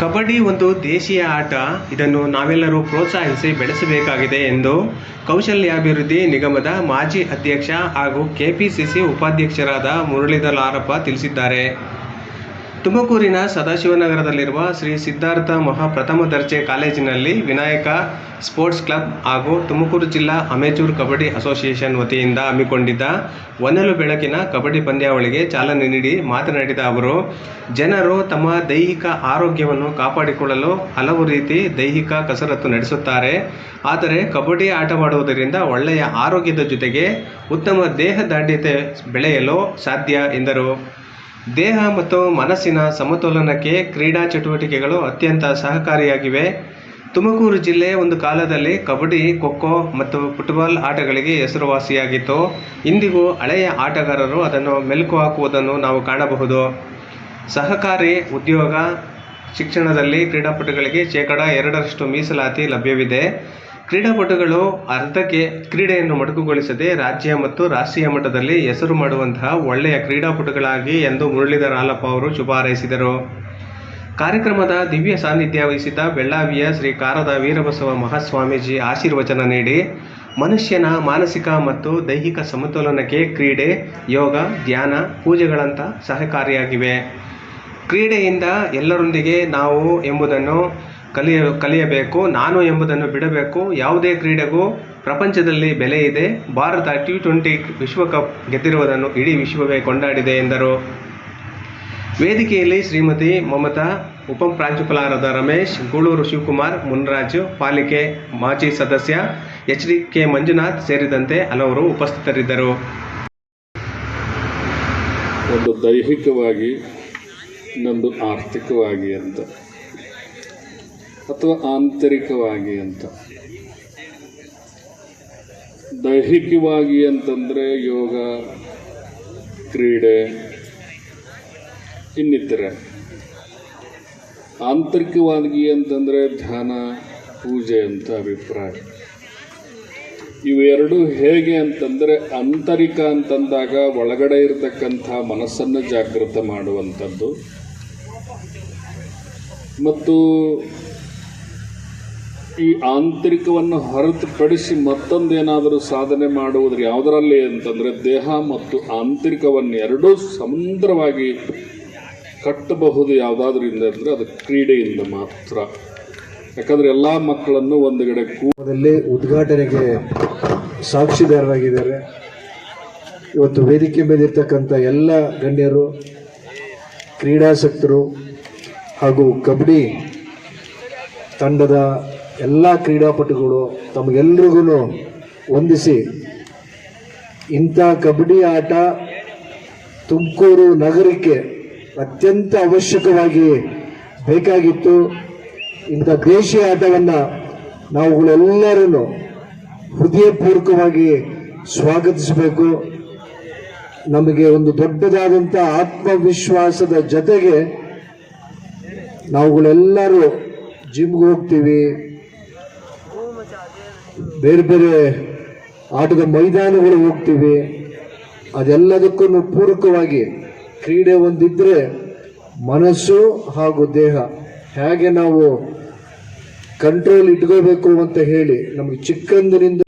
ಕಬಡ್ಡಿ ಒಂದು ದೇಶೀಯ ಆಟ. ಇದನ್ನು ನಾವೆಲ್ಲರೂ ಪ್ರೋತ್ಸಾಹಿಸಿ ಬೆಳೆಸಬೇಕಾಗಿದೆ ಎಂದು ಕೌಶಲ್ಯಾಭಿವೃದ್ಧಿ ನಿಗಮದ ಮಾಜಿ ಅಧ್ಯಕ್ಷ ಹಾಗೂ ಕೆಪಿಸಿಸಿ ಉಪಾಧ್ಯಕ್ಷರಾದ ಮುರಳೀಧರ್ ಲಾರಪ್ಪ ತಿಳಿಸಿದ್ದಾರೆ. ತುಮಕೂರಿನ ಸದಾಶಿವನಗರದಲ್ಲಿರುವ ಶ್ರೀ ಸಿದ್ಧಾರ್ಥ ಮಹಾಪ್ರಥಮ ದರ್ಜೆ ಕಾಲೇಜಿನಲ್ಲಿ ವಿನಾಯಕ ಸ್ಪೋರ್ಟ್ಸ್ ಕ್ಲಬ್ ಹಾಗೂ ತುಮಕೂರು ಜಿಲ್ಲಾ ಅಮೆಚೂರ್ ಕಬಡ್ಡಿ ಅಸೋಸಿಯೇಷನ್ ವತಿಯಿಂದ ಹಮ್ಮಿಕೊಂಡಿದ್ದ ಒನಲು ಬೆಳಕಿನ ಕಬಡ್ಡಿ ಪಂದ್ಯಾವಳಿಗೆ ಚಾಲನೆ ನೀಡಿ ಮಾತನಾಡಿದ ಅವರು, ಜನರು ತಮ್ಮ ದೈಹಿಕ ಆರೋಗ್ಯವನ್ನು ಕಾಪಾಡಿಕೊಳ್ಳಲು ಹಲವು ರೀತಿ ದೈಹಿಕ ಕಸರತ್ತು ನಡೆಸುತ್ತಾರೆ. ಆದರೆ ಕಬಡ್ಡಿ ಆಟವಾಡುವುದರಿಂದ ಒಳ್ಳೆಯ ಆರೋಗ್ಯದ ಜೊತೆಗೆ ಉತ್ತಮ ದೇಹದಾಢ್ಯತೆ ಬೆಳೆಯಲು ಸಾಧ್ಯ ಎಂದರು. ದೇಹ ಮತ್ತು ಮನಸ್ಸಿನ ಸಮತೋಲನಕ್ಕೆ ಕ್ರೀಡಾ ಚಟುವಟಿಕೆಗಳು ಅತ್ಯಂತ ಸಹಕಾರಿಯಾಗಿವೆ. ತುಮಕೂರು ಜಿಲ್ಲೆ ಒಂದು ಕಾಲದಲ್ಲಿ ಕಬಡ್ಡಿ, ಖೋಖೋ ಮತ್ತು ಫುಟ್ಬಾಲ್ ಆಟಗಳಿಗೆ ಹೆಸರುವಾಸಿಯಾಗಿತ್ತು. ಇಂದಿಗೂ ಹಳೆಯ ಆಟಗಾರರು ಅದನ್ನು ಮೆಲುಕು ಹಾಕುವುದನ್ನು ನಾವು ಕಾಣಬಹುದು. ಸಹಕಾರಿ ಉದ್ಯೋಗ ಶಿಕ್ಷಣದಲ್ಲಿ ಕ್ರೀಡಾಪಟುಗಳಿಗೆ ಶೇಕಡ ಎರಡರಷ್ಟು ಮೀಸಲಾತಿ ಲಭ್ಯವಿದೆ. ಕ್ರೀಡಾಪಟುಗಳು ಅರ್ಧಕ್ಕೆ ಕ್ರೀಡೆಯನ್ನು ಮೊಟಕುಗೊಳಿಸದೆ ರಾಜ್ಯ ಮತ್ತು ರಾಷ್ಟ್ರೀಯ ಮಟ್ಟದಲ್ಲಿ ಹೆಸರು ಮಾಡುವಂತಹ ಒಳ್ಳೆಯ ಕ್ರೀಡಾಪಟುಗಳಾಗಿ ಎಂದು ಮುರಳೀಧರ ಹಾಲಪ್ಪ ಅವರು ಶುಭ ಹಾರೈಸಿದರು. ಕಾರ್ಯಕ್ರಮದ ದಿವ್ಯ ಸಾನ್ನಿಧ್ಯ ವಹಿಸಿದ್ದ ಬೆಳ್ಳಾವಿಯ ಶ್ರೀ ಕಾರದ ವೀರಬಸವ ಮಹಾಸ್ವಾಮೀಜಿ ಆಶೀರ್ವಚನ ನೀಡಿ, ಮನುಷ್ಯನ ಮಾನಸಿಕ ಮತ್ತು ದೈಹಿಕ ಸಮತೋಲನಕ್ಕೆ ಕ್ರೀಡೆ, ಯೋಗ, ಧ್ಯಾನ ಪೂಜೆಗಳಂತ ಸಹಕಾರಿಯಾಗಿವೆ. ಕ್ರೀಡೆಯಿಂದ ಎಲ್ಲರೊಂದಿಗೆ ನಾವು ಎಂಬುದನ್ನು ಕಲಿಯ, ಕಲಿಯಬೇಕು, ನಾನು ಎಂಬುದನ್ನು ಬಿಡಬೇಕು. ಯಾವುದೇ ಕ್ರೀಡೆಗೂ ಪ್ರಪಂಚದಲ್ಲಿ ಬೆಲೆ ಇದೆ. ಭಾರತ ಟಿ ಟ್ವೆಂಟಿ ವಿಶ್ವಕಪ್ ಗೆದ್ದಿರುವುದನ್ನು ಇಡೀ ವಿಶ್ವವೇ ಕೊಂಡಾಡಿದೆ, ಎಂದರು. ವೇದಿಕೆಯಲ್ಲಿ ಶ್ರೀಮತಿ ಮಮತಾ ಉಪಪ್ರಾಂಶುಪಾಲರಾದ ರಮೇಶ್, ಗೂಳೂರು ಶಿವಕುಮಾರ್, ಮುನ್ರಾಜು, ಪಾಲಿಕೆ ಮಾಜಿ ಸದಸ್ಯ ಎಚ್ ಡಿ ಕೆ ಮಂಜುನಾಥ್ ಸೇರಿದಂತೆ ಹಲವರು ಉಪಸ್ಥಿತರಿದ್ದರು. ಒಂದು ದೈಹಿಕವಾಗಿ ಇನ್ನೊಂದು ಆರ್ಥಿಕವಾಗಿ ಅಂತ. ಅಥವಾ ಆಂತರಿಕವಾಗಿ ಅಂತ. ದೈಹಿಕವಾಗಿ ಅಂತಂದರೆ ಯೋಗ, ಕ್ರೀಡೆ, ಇನ್ನಿತರ. ಆಂತರಿಕವಾಗಿ ಅಂತಂದರೆ ಧ್ಯಾನ, ಪೂಜೆ ಅಂತ ಅಭಿಪ್ರಾಯ. ಇವೆರಡು ಹೇಗೆ ಅಂತಂದರೆ ಆಂತರಿಕ ಅಂತಂದಾಗ ಒಳಗಡೆ ಇರತಕ್ಕಂಥ ಮನಸ್ಸನ್ನು ಜಾಗೃತ ಮಾಡುವಂಥದ್ದು. ಮತ್ತು ಈ ಆಂತರಿಕವನ್ನು ಹೊರತುಪಡಿಸಿ ಮತ್ತೊಂದೇನಾದರೂ ಸಾಧನೆ ಮಾಡುವುದು ಯಾವುದರಲ್ಲಿ ಅಂತಂದರೆ ದೇಹ ಮತ್ತು ಆಂತರಿಕವನ್ನು ಎರಡೂ ಸಮುದ್ರವಾಗಿ ಕಟ್ಟಬಹುದು ಯಾವುದಾದ್ರಿಂದ ಅಂದರೆ ಅದು ಕ್ರೀಡೆಯಿಂದ ಮಾತ್ರ. ಯಾಕಂದರೆ ಎಲ್ಲ ಮಕ್ಕಳನ್ನು ಒಂದು ಕಡೆ ಕೂಡದಲ್ಲಿ ಉದ್ಘಾಟನೆಗೆ ಸಾಕ್ಷಿದಾರರಾಗಿದ್ದಾರೆ. ಇವತ್ತು ವೇದಿಕೆ ಮೇಲೆ ಇರ್ತಕ್ಕಂಥ ಎಲ್ಲ ಗಣ್ಯರು, ಕ್ರೀಡಾಸಕ್ತರು ಹಾಗೂ ಕಬಡ್ಡಿ ತಂಡದ ಎಲ್ಲ ಕ್ರೀಡಾಪಟುಗಳು ತಮಗೆಲ್ರಿಗೂ ವಂದಿಸಿ, ಇಂಥ ಕಬಡ್ಡಿ ಆಟ ತುಮಕೂರು ನಗರಕ್ಕೆ ಅತ್ಯಂತ ಅವಶ್ಯಕವಾಗಿ ಬೇಕಾಗಿತ್ತು. ಇಂಥ ದೇಶೀಯ ಆಟವನ್ನು ನಾವುಗಳೆಲ್ಲರನ್ನು ಹೃದಯಪೂರ್ವಕವಾಗಿ ಸ್ವಾಗತಿಸಬೇಕು. ನಮಗೆ ಒಂದು ದೊಡ್ಡದಾದಂಥ ಆತ್ಮವಿಶ್ವಾಸದ ಜೊತೆಗೆ ನಾವುಗಳೆಲ್ಲರೂ ಜಿಮ್ಗೆ ಹೋಗ್ತೀವಿ. ಬೇರೆ ಬೇರೆ ಆಟದ ಮೈದಾನಗಳು ಹೋಗ್ತೀವಿ. ಅದೆಲ್ಲದಕ್ಕೂ ಪೂರಕವಾಗಿ ಕ್ರೀಡೆ ಒಂದಿದ್ರೆ ಮನಸ್ಸು ಹಾಗೂ ದೇಹ ಹೇಗೆ ನಾವು ಕಂಟ್ರೋಲ್ ಇಟ್ಕೋಬೇಕು ಅಂತ ಹೇಳಿ ನಮಗೆ ಚಿಕ್ಕಂದಿನಿಂದ